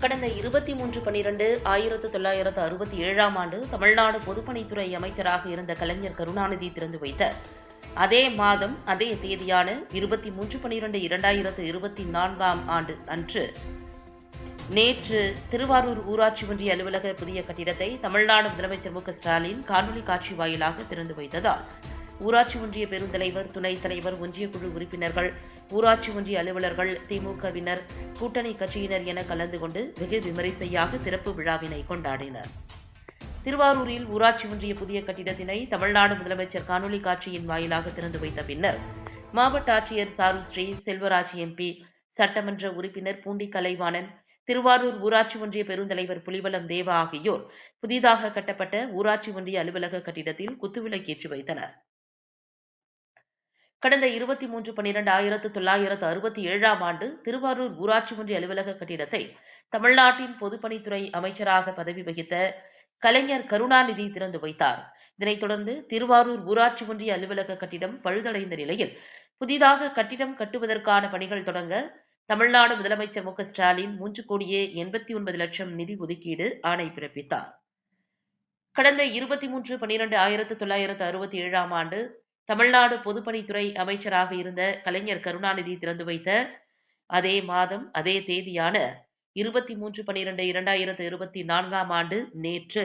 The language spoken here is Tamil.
கடந்த இருபத்தி மூன்று பன்னிரண்டு ஆயிரத்து தொள்ளாயிரத்து அறுபத்தி ஏழாம் ஆண்டு தமிழ்நாடு பொதுப்பணித்துறை அமைச்சராக இருந்த கலைஞர் கருணாநிதி திறந்து வைத்த அதே மாதம் அதே தேதியான இருபத்தி மூன்று பன்னிரண்டு இரண்டாயிரத்து இருபத்தி நான்காம் ஆண்டு அன்று நேற்று திருவாரூர் ஊராட்சி ஒன்றிய அலுவலக புதிய கட்டிடத்தை தமிழ்நாடு முதலமைச்சர் மு க ஸ்டாலின் காணொலி காட்சி வாயிலாக திறந்து வைத்ததால் ஊராட்சி ஒன்றிய பெருந்தலைவர் துணைத் தலைவர் ஒன்றிய குழு உறுப்பினர்கள் ஊராட்சி ஒன்றிய அலுவலர்கள் திமுகவினர் கூட்டணி கட்சியினர் என கலந்து கொண்டு வெகு விமரிசையாக திறப்பு விழாவினை கொண்டாடினர். திருவாரூரில் ஊராட்சி ஒன்றிய புதிய கட்டிடத்தினை தமிழ்நாடு முதலமைச்சர் காணொலி காட்சியின் வாயிலாக திறந்து வைத்த பின்னர் மாவட்ட ஆட்சியர் சாரு ஸ்ரீ செல்வராஜ் எம்பி சட்டமன்ற உறுப்பினர் பூண்டி கலைவாணன் திருவாரூர் ஊராட்சி ஒன்றிய பெருந்தலைவர் புலிவலம் தேவா ஆகியோர் புதிதாக கட்டப்பட்ட ஊராட்சி ஒன்றிய அலுவலக கட்டிடத்தில் குத்துவிளக்கேற்றி வைத்தனர். கடந்த இருபத்தி மூன்று பன்னிரண்டு ஆயிரத்து தொள்ளாயிரத்து அறுபத்தி ஏழாம் ஆண்டு திருவாரூர் ஊராட்சி ஒன்றிய அலுவலக கட்டிடத்தை தமிழ்நாட்டின் பொதுப்பணித்துறை அமைச்சராக பதவி வகித்த கலைஞர் கருணாநிதி திறந்து வைத்தார். இதனைத் தொடர்ந்து திருவாரூர் ஊராட்சி ஒன்றிய அலுவலக கட்டிடம் பழுதடைந்த நிலையில் புதிதாக கட்டிடம் கட்டுவதற்கான பணிகள் தொடங்க தமிழ்நாடு முதலமைச்சர் மு ஸ்டாலின் மூன்று கோடியே எண்பத்தி ஒன்பது லட்சம் நிதி ஒதுக்கீடு ஆணை பிறப்பித்தார். கடந்த இருபத்தி மூன்று பன்னிரண்டு ஆயிரத்து தொள்ளாயிரத்து அறுபத்தி ஏழாம் ஆண்டு தமிழ்நாடு பொதுப்பணித்துறை அமைச்சராக இருந்த கலைஞர் கருணாநிதி திறந்து வைத்த அதே மாதம் அதே தேதியான இருபத்தி மூன்று பனிரெண்டு இரண்டாயிரத்து இருபத்தி நான்காம் ஆண்டு நேற்று.